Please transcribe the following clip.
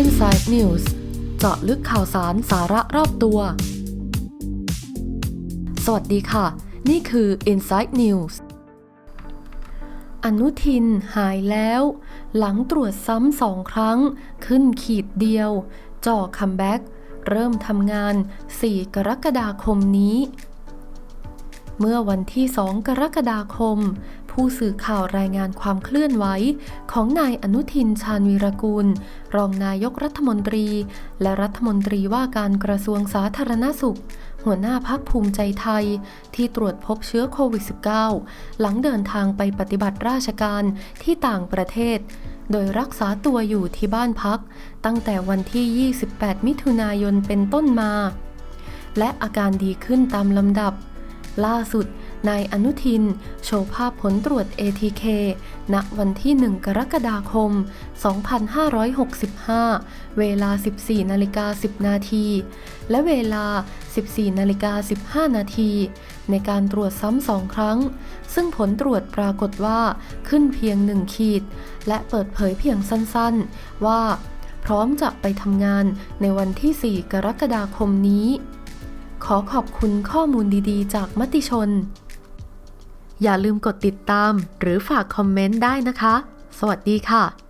Inside News เจาะลึกข่าวสารสาระรอบตัว สวัสดีค่ะ นี่คือ Inside News อนุทินหายแล้ว หลังตรวจซ้ำสองครั้ง ขึ้นขีดเดียว จ่อคัมแบ็กเริ่มทำงาน 4 กรกฎาคมนี้ เมื่อวันที่ 2 กรกฎาคม ผู้สื่อข่าวรายงานความเคลื่อนไหวของนายอนุทินชาญวีรกูล รองนายกรัฐมนตรี และรัฐมนตรีว่าการกระทรวงสาธารณสุข หัวหน้าพักภูมิใจไทย ที่ตรวจพบเชื้อโควิด -19 หลังเดินทางไปปฏิบัติราชการที่ต่างประเทศ โดยรักษาตัวอยู่ที่บ้านพัก ตั้งแต่วันที่ 28 มิถุนายนเป็นต้นมา และอาการดีขึ้นตามลำดับ ล่าสุด นายอนุทิน โชว์ภาพผลตรวจ ATK ณ วันที่ 1 กรกฎาคม 2565 เวลา 14นาฬิกา10 นาที และเวลา 14นาฬิกา15 นาที ในการตรวจซ้ำสองครั้ง ซึ่งผลตรวจปรากฏว่าขึ้นเพียง 1 ขีด และเปิดเผยเพียงสั้นๆ ว่าพร้อมจะไปทำงานในวันที่ 4 กรกฎาคมนี้ ขอขอบคุณข้อมูลดีๆ จากมติชน อย่าลืมกดติดตามหรือฝากคอมเมนต์ได้นะคะ สวัสดีค่ะ